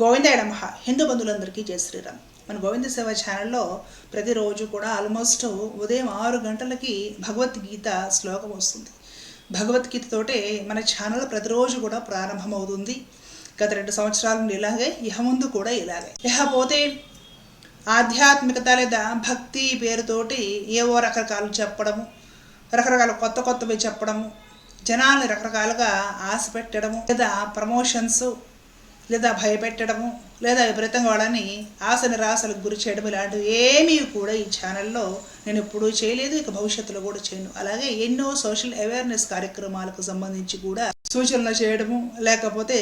గోవిందాయ నమ హిందూ బంధువులందరికీ జయ శ్రీరామ్. మన గోవింద సేవ ఛానల్లో ప్రతిరోజు కూడా ఆల్మోస్ట్ ఉదయం ఆరు గంటలకి భగవద్గీత శ్లోకం వస్తుంది. భగవద్గీతతోటే మన ఛానల్ ప్రతిరోజు కూడా ప్రారంభమవుతుంది. గత రెండు సంవత్సరాల నుండి ఇలాగే ఇహ ముందు కూడా ఇలాగే. ఇహపోతే ఆధ్యాత్మికత లేదా భక్తి పేరుతోటి ఏవో రకరకాలు చెప్పడము రకరకాల కొత్త కొత్తవి చెప్పడము జనాల్ని రకరకాలుగా ఆశ పెట్టడము లేదా ప్రమోషన్స్ లేదా భయపెట్టడము లేదా విపరీతంగా వాళ్ళని ఆశ నిరాశలకు గురి చేయడం ఇలాంటివి ఏమీ కూడా ఈ ఛానల్లో నేను ఎప్పుడూ చేయలేదు ఇక భవిష్యత్తులో కూడా చేయను. అలాగే ఎన్నో సోషల్ అవేర్నెస్ కార్యక్రమాలకు సంబంధించి కూడా సూచనలు చేయడము లేకపోతే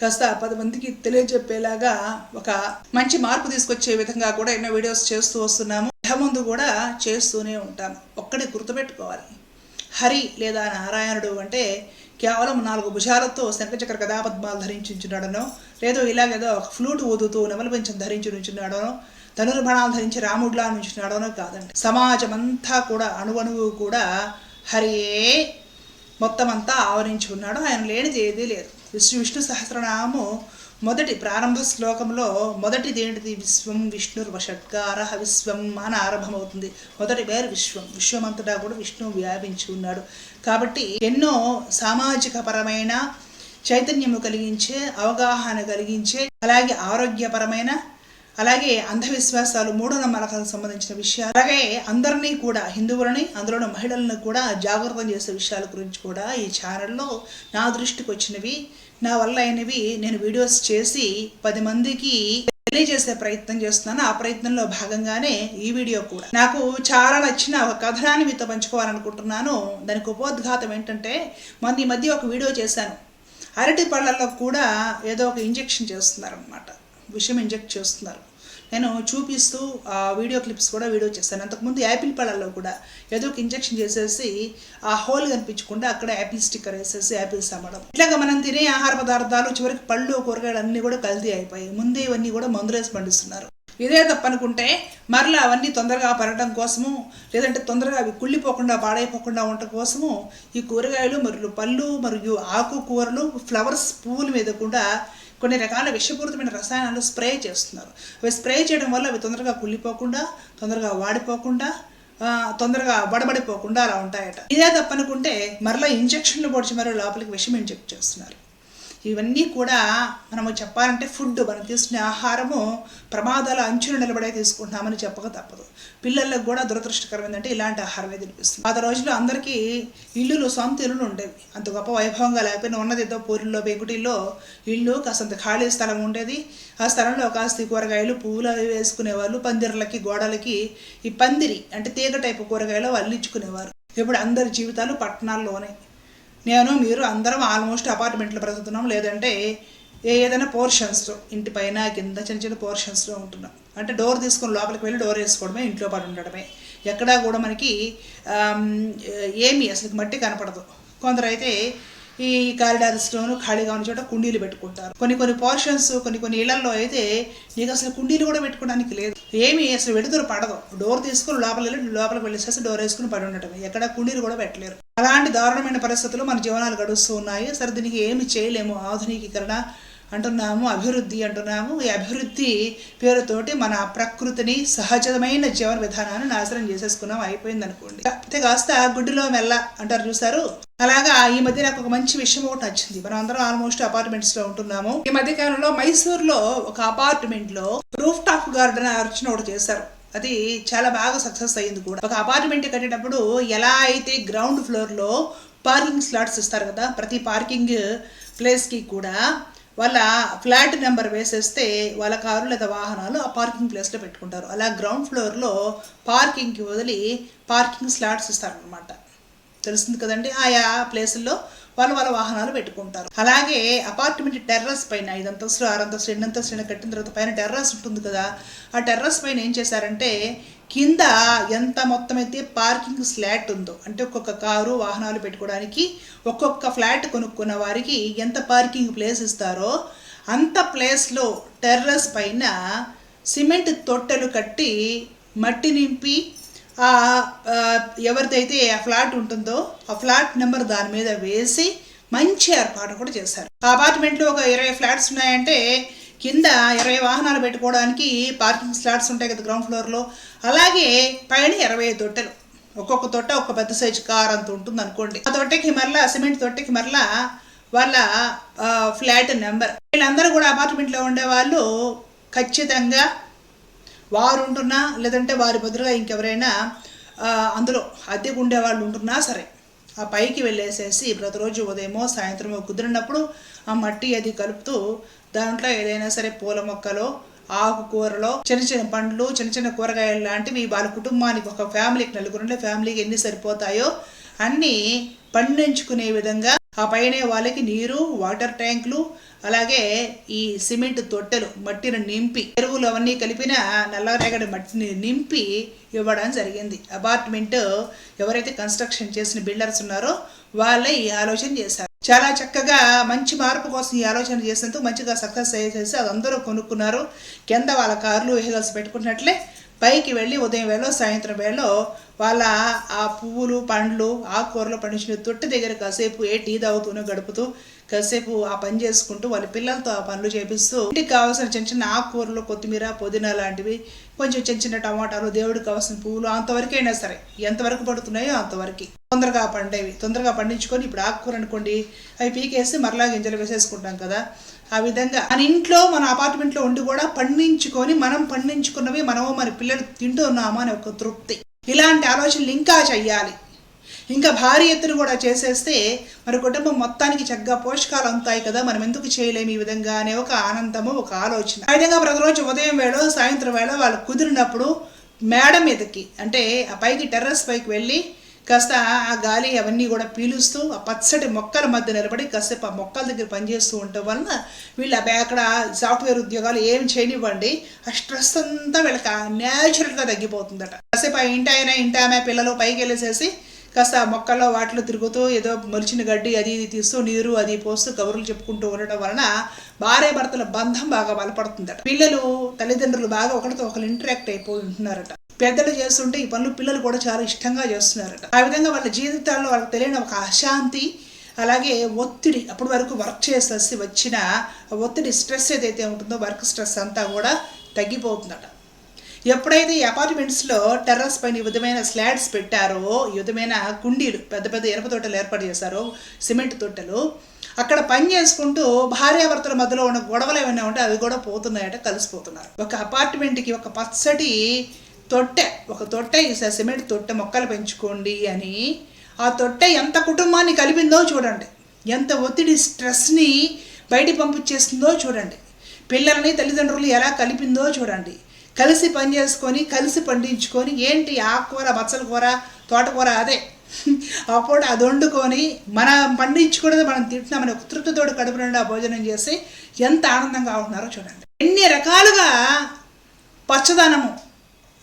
కాస్త పది మందికి తెలియజెప్పేలాగా ఒక మంచి మార్పు తీసుకొచ్చే విధంగా కూడా ఎన్నో వీడియోస్ చేస్తూ వస్తున్నాము. ఇహ ముందు కూడా చేస్తూనే ఉంటాము. ఒక్కడే గుర్తుపెట్టుకోవాలి. హరి లేదా నారాయణుడు అంటే కేవలం నాలుగు భుషాలతో శంఖచక్ర కథాపద్మాలు ధరించున్నాడనో లేదో ఇలాగేదో ఒక ఫ్లూట్ ఊదుతూ నెమల ధరించి నుంచున్నాడనో ధనుర్బాణాలు ధరించి రాముడిలా నుంచున్నాడనో కాదండి. సమాజం అంతా కూడా అణువణువు కూడా హరియే మొత్తం అంతా ఆవరించి ఉన్నాడు ఆయన లేనిది ఏదీ లేదు. విష్ణు విష్ణు సహస్రనామం మొదటి ప్రారంభ శ్లోకంలో మొదటిది ఏంటిది? విశ్వం విష్ణుర్వ షట్కార విశ్వం అని ఆరంభమవుతుంది. మొదటి పేరు విశ్వం. విశ్వం అంతటా కూడా విష్ణువు వ్యాపించి ఉన్నాడు. కాబట్టి ఎన్నో సామాజిక పరమైన చైతన్యము కలిగించే అవగాహన కలిగించే అలాగే ఆరోగ్యపరమైన అలాగే అంధవిశ్వాసాలు మూఢనమ్మకాలకు సంబంధించిన విషయాలు. అలాగే అందరినీ కూడా హిందువులని అందులోని మహిళలను కూడా జాగృతం చేసే విషయాల గురించి కూడా ఈ ఛానల్లో నా దృష్టికి వచ్చినవి. నా వల్ల అయినవి నేను వీడియోస్ చేసి పది మందికి తెలియజేసే ప్రయత్నం చేస్తున్నాను. ఆ ప్రయత్నంలో భాగంగానే ఈ వీడియో కూడా. నాకు చాలా నచ్చిన ఒక కథనాన్ని మీతో పంచుకోవాలనుకుంటున్నాను. దానికి ఉపోద్ఘాతం ఏంటంటే మొన్న ఈ మధ్య ఒక వీడియో చేశాను. అరటి పళ్ళల్లో కూడా ఏదో ఒక ఇంజెక్షన్ చేస్తున్నారు అనమాట విషయం ఇంజెక్ట్ చేస్తున్నారు. నేను చూపిస్తూ ఆ వీడియో క్లిప్స్ కూడా వీడియో చేస్తాను. అంతకుముందు యాపిల్ పళ్ళల్లో కూడా ఏదో ఒక ఇంజెక్షన్ చేసేసి ఆ హోల్ కనిపించకుండా అక్కడ యాపిల్ స్టిక్కర్ వేసేసి యాపిల్స్ అమ్మడం ఇట్లాగా మనం తినే ఆహార పదార్థాలు చివరికి పళ్ళు కూరగాయలు అన్నీ కూడా కల్తీ అయిపోయాయి. ముందే ఇవన్నీ కూడా మందులేసి పండిస్తున్నారు. ఇదే తప్పనుకుంటే మరలా అవన్నీ తొందరగా పడటం కోసము లేదంటే తొందరగా అవి కుళ్ళిపోకుండా పాడైపోకుండా ఉండటం కోసము ఈ కూరగాయలు మరియు పళ్ళు మరియు ఆకుకూరలు ఫ్లవర్స్ పువ్వుల మీద కూడా కొన్ని రకాల విషపూరితమైన రసాయనాలు స్ప్రే చేస్తున్నారు. అవి స్ప్రే చేయడం వల్ల అవి తొందరగా కుళ్ళిపోకుండా తొందరగా వాడిపోకుండా తొందరగా బడబడిపోకుండా అలా ఉంటాయట. ఇదే తప్పనుకుంటే మరలా ఇంజక్షన్లు పొడిచి మరో లోపలికి విషం ఇంజెక్ట్ చేస్తున్నారు. ఇవన్నీ కూడా మనము చెప్పాలంటే ఫుడ్ మనం తీసుకునే ఆహారము ప్రమాదాల అంచులు నిలబడే తీసుకుంటున్నామని చెప్పక తప్పదు. పిల్లలకు కూడా దురదృష్టకరం ఏంటంటే ఇలాంటి ఆహారమే తినిపిస్తుంది పాత రోజుల్లో అందరికీ ఇల్లులు సొంత ఇల్లులు ఉండేవి. అంత గొప్ప వైభవంగా లేకపోయినా ఉన్నది ఏదో పూరిల్లో బెగుటిల్లో ఇల్లు కాసంత ఖాళీ స్థలం ఉండేది. ఆ స్థలంలో కాస్త కూరగాయలు పువ్వులు అవి వేసుకునేవాళ్ళు. పందిర్లకి గోడలకి ఈ పందిరి అంటే తీగ టైపు కూరగాయలు అల్లించుకునేవారు ఇప్పుడు అందరి జీవితాలు పట్టణాల్లోనే. నేను మీరు అందరం ఆల్మోస్ట్ అపార్ట్మెంట్లో బ్రతుకుతున్నాం. లేదంటే ఏ- ఏదైనా పోర్షన్స్లో ఇంటి పైన కింద చిన్న చిన్న పోర్షన్స్లో ఉంటున్నాం. అంటే డోర్ తీసుకొని లోపలికి వెళ్ళి డోర్ వేసుకోవడమే ఇంట్లో పాటు ఉండడమే. ఎక్కడా కూడా మనకి ఏమి ఏమీ అసలు మట్టి కనపడదు. కొందరైతే ఈ కారిడార్స్లోను ఖాళీగా ఉన్న చోట కుండీలు పెట్టుకుంటారు. కొన్ని కొన్ని పోర్షన్స్ కొన్ని కొన్ని ఇళ్ళలో అయితే నీకు అసలు కుండీలు కూడా పెట్టుకోవడానికి లేదు. ఏమి అసలు వెడుతురు పడదు. డోర్ తీసుకుని లోపల వెళ్ళి లోపలికి వెళ్ళేసేసి డోర్ వేసుకుని పడి ఉండటం ఎక్కడ కుండీలు కూడా పెట్టలేరు. అలాంటి దారుణమైన పరిస్థితులు మన జీవనాలు గడుస్తూ ఉన్నాయి. సరే దీనికి ఏమి చేయలేము. ఆధునికీకరణ అంటున్నాము అభివృద్ధి అంటున్నాము. ఈ అభివృద్ధి పేరుతోటి మన ప్రకృతిని సహజమైన జీవన విధానాన్ని నాశనం చేసేసుకున్నాం అయిపోయింది అనుకోండి అయితే కాస్త గుడ్డిలో మెల్ల అంటారు చూసారు అలాగా ఈ మధ్య నాకు ఒక మంచి విషయం ఒకటి నచ్చింది. మనం అందరం ఆల్మోస్ట్ అపార్ట్మెంట్స్లో ఉంటున్నాము. ఈ మధ్య కాలంలో మైసూర్లో ఒక అపార్ట్మెంట్లో రూఫ్ టాప్ గార్డెన్ అర్చన ఒకటి చేశారు. అది చాలా బాగా సక్సెస్ అయ్యింది కూడా. ఒక అపార్ట్మెంట్ కట్టేటప్పుడు ఎలా అయితే గ్రౌండ్ ఫ్లోర్లో పార్కింగ్ స్లాట్స్ ఇస్తారు కదా ప్రతి పార్కింగ్ ప్లేస్కి కూడా వాళ్ళ ఫ్లాట్ నెంబర్ వేసేస్తే వాళ్ళ కారు లేదా వాహనాలు ఆ పార్కింగ్ ప్లేస్లో పెట్టుకుంటారు. అలా గ్రౌండ్ ఫ్లోర్లో పార్కింగ్కి వదిలి పార్కింగ్ స్లాట్స్ ఇస్తారనమాట తెలుస్తుంది కదండి? ఆయా ప్లేసుల్లో వాళ్ళు వాళ్ళ వాహనాలు పెట్టుకుంటారు. అలాగే అపార్ట్మెంట్ టెర్రస్ పైన ఐదు అంతస్తులు ఆరు అంతస్తులు ఎన్ని అంతస్తులు కట్టిన తర్వాత పైన టెర్రస్ ఉంటుంది కదా ఆ టెర్రస్ పైన ఏం చేశారంటే కింద ఎంత మొత్తం అయితే పార్కింగ్ స్లాట్ ఉందో అంటే ఒక్కొక్క కారు వాహనాలు పెట్టుకోవడానికి ఒక్కొక్క ఫ్లాట్ కొనుక్కున్న వారికి ఎంత పార్కింగ్ ప్లేస్ ఇస్తారో అంత ప్లేస్లో టెర్రస్ పైన సిమెంట్ తొట్టెలు కట్టి మట్టి నింపి ఎవరిదైతే ఆ ఫ్లాట్ ఉంటుందో ఆ ఫ్లాట్ నెంబర్ దాని మీద వేసి మంచి ఏర్పాటు కూడా చేశారు. ఆ అపార్ట్మెంట్లో ఒక ఇరవై ఫ్లాట్స్ ఉన్నాయంటే కింద ఇరవై వాహనాలు పెట్టుకోవడానికి పార్కింగ్ స్లాట్స్ ఉంటాయి కదా గ్రౌండ్ ఫ్లోర్లో. అలాగే పైన ఇరవై తొట్టెలు. ఒక్కొక్క తొట్ట ఒక పెద్ద సైజు కార్ అంత ఉంటుంది అనుకోండి. ఆ తొట్టెకి మరలా సిమెంట్ తొట్టెకి మరలా వాళ్ళ ఫ్లాట్ నెంబర్. వీళ్ళందరూ కూడా అపార్ట్మెంట్లో ఉండే వాళ్ళు ఖచ్చితంగా వారు ఉంటున్నా లేదంటే వారి బదులుగా ఇంకెవరైనా అందులో అద్దెకు ఉండే వాళ్ళు ఉంటున్నా సరే ఆ పైకి వెళ్ళేసేసి ప్రతిరోజు ఉదయమో సాయంత్రమో కుదిరినప్పుడు ఆ మట్టి అది కలుపుతూ దాంట్లో ఏదైనా సరే పూల మొక్కలో ఆకుకూరలో చిన్న చిన్న పండ్లు చిన్న చిన్న కూరగాయలు లాంటివి వాళ్ళ కుటుంబానికి ఒక ఫ్యామిలీకి నలుగురుండే ఫ్యామిలీకి ఎన్ని సరిపోతాయో అన్నీ పండించుకునే విధంగా ఆ పైనే వాళ్ళకి నీరు వాటర్ ట్యాంకులు అలాగే ఈ సిమెంట్ తొట్టెలు మట్టిని నింపి ఎరువులు అవన్నీ కలిపిన నల్లరేగడి మట్టిని నింపి ఇవ్వడం జరిగింది. అపార్ట్మెంట్ ఎవరైతే కన్స్ట్రక్షన్ చేసిన బిల్డర్స్ ఉన్నారో వాళ్ళే ఈ ఆలోచన చేశారు. చాలా చక్కగా మంచి మార్పు కోసం ఈ ఆలోచన చేసినందుకు మంచిగా సక్సెస్ అయ్యేసేసి అది అందరూ కొనుక్కున్నారు. కింద వాళ్ళ కార్లు వెహికల్స్ పెట్టుకున్నట్లే పైకి వెళ్ళి ఉదయం వేళ సాయంత్రం వేళ వాళ్ళ ఆ పువ్వులు పండ్లు ఆకుకూరలు పండించిన తొట్టి దగ్గర కాసేపు ఏ టీ తాగుతూనే గడుపుతూ కాసేపు ఆ పని చేసుకుంటూ వాళ్ళ పిల్లలతో ఆ పనులు చేపిస్తూ ఇంటికి కావాల్సిన చిన్న చిన్న ఆకుకూరలు కొత్తిమీర పుదీనా లాంటివి కొంచెం చిన్న చిన్న టమాటాలు దేవుడికి కావాల్సిన పువ్వులు అయినా సరే ఎంతవరకు పడుతున్నాయో అంతవరకు. తొందరగా పండేవి. తొందరగా పండించుకొని ఇప్పుడు ఆకుకూర అనుకోండి అవి పీకేసి మరలా గింజలు వేసేసుకుంటాం కదా. ఆ విధంగా మన ఇంట్లో మన అపార్ట్మెంట్లో ఉండి కూడా పండించుకొని మనం పండించుకున్నవి మనము మన పిల్లలు తింటున్నామా అని ఒక తృప్తి. ఇలాంటి ఆలోచనలు ఇంకా చెయ్యాలి ఇంకా భారీ ఎత్తున కూడా చేసేస్తే మన కుటుంబం మొత్తానికి చక్కగా పోషకాలు అందుతాయి కదా మనం ఎందుకు చేయలేము ఈ విధంగా అనే ఒక ఆనందము ఒక ఆలోచన. ఆ విధంగా ప్రతిరోజు ఉదయం వేళ సాయంత్రం వేళ వాళ్ళు కుదిరినప్పుడు మేడ మీదకి అంటే ఆ పైకి టెర్రస్ పైకి వెళ్ళి కాస్త ఆ గాలి అవన్నీ కూడా పీలుస్తూ ఆ పచ్చటి మొక్కల మధ్య నిలబడి కాసేపు ఆ మొక్కల దగ్గర పనిచేస్తూ ఉండటం వలన వీళ్ళు అవి అక్కడ సాఫ్ట్వేర్ ఉద్యోగాలు ఏం చేయనివ్వండి ఆ స్ట్రెస్ అంతా వీళ్ళకి న్యాచురల్గా తగ్గిపోతుందట. కాసేపు ఆ ఇంటి ఆయన ఇంటి ఆమె పిల్లలు పైకి వెళ్ళేసేసి కాస్త ఆ మొక్కల్లో వాటిలో తిరుగుతూ ఏదో మొలిచిన గడ్డి అది ఇది తీస్తూ నీరు అది పోస్తూ కబుర్లు చెప్పుకుంటూ ఉండటం వలన భార్య భర్తల బంధం బాగా బలపడుతుందట. పిల్లలు తల్లిదండ్రులు బాగా ఒకరితో ఒకరు ఇంటరాక్ట్ అయిపోయి ఉంటున్నారట పెద్దలు చేస్తుంటే ఈ పనులు పిల్లలు కూడా చాలా ఇష్టంగా చేస్తున్నారట. ఆ విధంగా వాళ్ళ జీవితాల్లో వాళ్ళకి తెలియని ఒక అశాంతి అలాగే ఒత్తిడి అప్పటి వరకు వర్క్ చేసేసి వచ్చిన ఒత్తిడి స్ట్రెస్ ఏదైతే ఉంటుందో వర్క్ స్ట్రెస్ అంతా కూడా తగ్గిపోతుందట. ఎప్పుడైతే ఈ అపార్ట్మెంట్స్లో టెర్రస్ పైన ఈ విధమైన స్లాడ్స్ పెట్టారో ఈ విధమైన కుండీలు పెద్ద పెద్ద ఎనప తోటలు ఏర్పాటు చేశారో సిమెంట్ తొట్టెలు అక్కడ పని చేసుకుంటూ భార్యాభర్తల మధ్యలో ఉన్న గొడవలు ఏమైనా ఉంటే అవి కూడా పోతున్నాయట కలిసిపోతున్నారు. ఒక అపార్ట్మెంట్కి ఒక పచ్చటి తొట్టె ఒక తొట్టె సిమెంట్ తొట్టె మొక్కలు పెంచుకోండి అని ఆ తొట్టె ఎంత కుటుంబాన్ని కలిపిందో చూడండి. ఎంత ఒత్తిడి స్ట్రెస్ని బయట పంపించేస్తుందో చూడండి. పిల్లల్ని తల్లిదండ్రులు ఎలా కలిపిందో చూడండి. కలిసి పని చేసుకొని కలిసి పండించుకొని ఏంటి ఆకుకూర బచ్చల కూర తోటకూర అదే. అప్పుడు అది వండుకొని మనం పండించుకున్నది మనం తింటున్నామని ఒక తృప్తితోడు కడుపు నిండా భోజనం చేసి ఎంత ఆనందంగా ఉంటున్నారో చూడండి. ఎన్ని రకాలుగా పచ్చదనము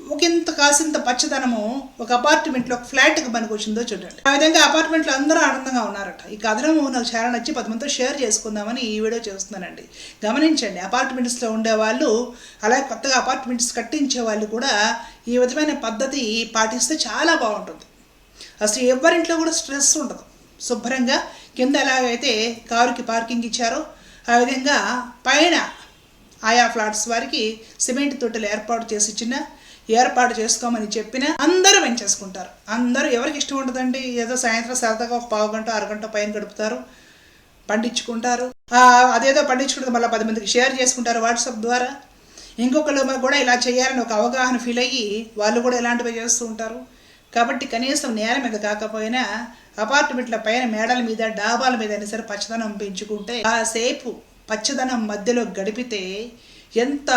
ఒక ఇంత కాసింత పచ్చదనము ఒక అపార్ట్మెంట్లో ఒక ఫ్లాట్కి మనకు వచ్చిందో చూడండి. ఆ విధంగా అపార్ట్మెంట్లో అందరూ ఆనందంగా ఉన్నారట. ఈ కథనము నాకు చాలా నచ్చి పది మందితో షేర్ చేసుకుందామని ఈ వీడియో చేస్తున్నానండి. గమనించండి అపార్ట్మెంట్స్లో ఉండే వాళ్ళు అలాగే కొత్తగా అపార్ట్మెంట్స్ కట్టించే వాళ్ళు కూడా ఈ విధమైన పద్ధతి పాటిస్తే చాలా బాగుంటుంది. అసలు ఎవరింట్లో కూడా స్ట్రెస్ ఉండదు. శుభ్రంగా కింద ఎలాగైతే కారుకి పార్కింగ్ ఇచ్చారో ఆ విధంగా పైన ఆయా ఫ్లాట్స్ వారికి సిమెంట్ తొట్టెలు ఏర్పాటు చేసి ఇచ్చిన ఏర్పాటు చేసుకోమని చెప్పిన అందరూ పెంచేసుకుంటారు. అందరూ ఎవరికి ఇష్టం ఉండదండి? ఏదో సాయంత్రం సరదాగా ఒక పావు గంట అరగంట పైన గడుపుతారు పండించుకుంటారు. అదేదో పండించుకుంటే మళ్ళీ పది మందికి షేర్ చేసుకుంటారు వాట్సాప్ ద్వారా. ఇంకొకళ్ళు కూడా ఇలా చేయాలని ఒక అవగాహన ఫీల్ అయ్యి వాళ్ళు కూడా ఇలాంటివి చేస్తూ ఉంటారు. కాబట్టి కనీసం నేల మీద కాకపోయినా అపార్ట్మెంట్ల పైన మేడల మీద డాబాల మీద అయినా సరే పచ్చదనం పెంచుకుంటే కాసేపు పచ్చదనం మధ్యలో గడిపితే ఎంత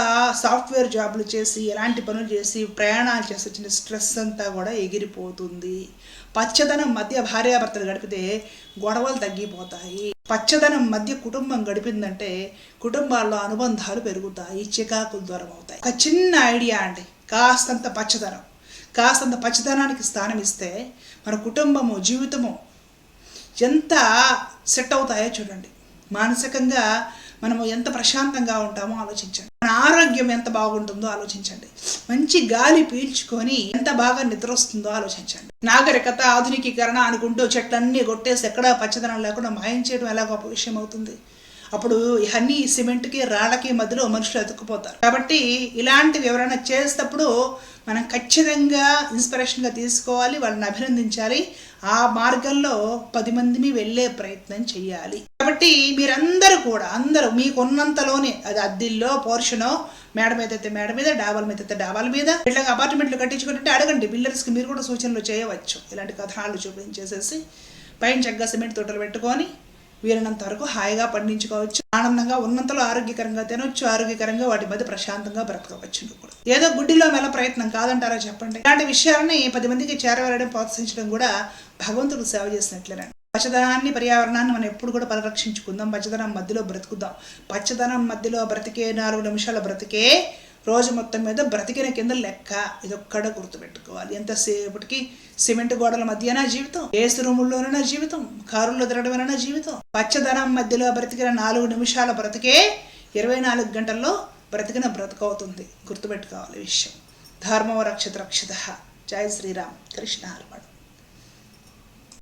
సాఫ్ట్వేర్ జాబులు చేసి ఎలాంటి పనులు చేసి ప్రయాణాలు చేసి వచ్చిన స్ట్రెస్ అంతా కూడా ఎగిరిపోతుంది. పచ్చదనం మధ్య భార్యాభర్తలు గడిపితే గొడవలు తగ్గిపోతాయి. పచ్చదనం మధ్య కుటుంబం గడిపిందంటే కుటుంబాల్లో అనుబంధాలు పెరుగుతాయి చికాకులు దూరం అవుతాయి ఒక చిన్న ఐడియా అండి కాస్తంత పచ్చదనం. కాస్తంత పచ్చదనానికి స్థానం ఇస్తే మన కుటుంబము జీవితము ఎంత సెట్ అవుతాయో చూడండి. మానసికంగా మనము ఎంత ప్రశాంతంగా ఉంటామో ఆలోచించండి. మన ఆరోగ్యం ఎంత బాగుంటుందో ఆలోచించండి. మంచి గాలి పీల్చుకొని ఎంత బాగా నిద్ర వస్తుందో ఆలోచించండి. నాగరికత ఆధునికీకరణ అనుకుంటూ చెట్లన్నీ కొట్టేసి ఎక్కడా పచ్చదనం లేకుండా మాయం చేయడం ఎలా గొప్ప విషయం అవుతుంది. అప్పుడు ఇవన్నీ సిమెంట్కి రాళ్ళకి మధ్యలో మనుషులు ఎతుక్కుపోతారు కాబట్టి ఇలాంటి వివరణ చేసేటప్పుడు మనం ఖచ్చితంగా ఇన్స్పిరేషన్గా తీసుకోవాలి వాళ్ళని అభినందించాలి. ఆ మార్గంలో పది మందిని వెళ్ళే ప్రయత్నం చేయాలి. కాబట్టి మీరందరూ కూడా అందరూ మీకున్నంతలోనే అది అద్దిల్లో పోర్షనో మేడ మీద అయితే మేడ మీద డాబాల మీద అయితే డాబాల మీద ఇట్లా అపార్ట్మెంట్లు కట్టించుకుంటే అడగండి బిల్డర్స్కి మీరు కూడా సూచనలు చేయవచ్చు. ఇలాంటి కథనాలు చూపించేసేసి పైన చక్కగా సిమెంట్ తోటలు పెట్టుకొని వీలైనంత వరకు హాయిగా పండించుకోవచ్చు. ఆనందంగా ఉన్నంతలో ఆరోగ్యకరంగా తినొచ్చు ఆరోగ్యకరంగా వాటి మధ్య ప్రశాంతంగా బ్రతకవచ్చు కూడా. ఏదో గుడ్డిలో మెల్ల ప్రయత్నం కాదంటారా చెప్పండి? ఇలాంటి విషయాలని పది మందికి చేరవేయడం ప్రోత్సహించడం కూడా భగవంతుడు సేవ చేసినట్లేనండి. పచ్చదనాన్ని పర్యావరణాన్ని మనం ఎప్పుడు కూడా పరిరక్షించుకుందాం. పచ్చదనం మధ్యలో బ్రతుకుదాం. పచ్చదనం మధ్యలో బ్రతికే నాలుగు నిమిషాల బ్రతికే రోజు మొత్తం మీద బ్రతికిన కింద లెక్క ఇదొక్కడ గుర్తుపెట్టుకోవాలి. ఎంతసేపటికి సిమెంట్ గోడల మధ్యన జీవితం? ఏసు రూముల్లోనైనా జీవితం? కారుల్లో తిరగడమైనా జీవితం? పచ్చదనం మధ్యలో బ్రతికిన నాలుగు నిమిషాల బ్రతికే ఇరవై నాలుగు గంటల్లో బ్రతికిన బ్రతకవుతుంది. గుర్తుపెట్టుకోవాలి విషయం. ధర్మవ రక్షిత రక్షిత జయ శ్రీరామ్. కృష్ణ హర్మణ్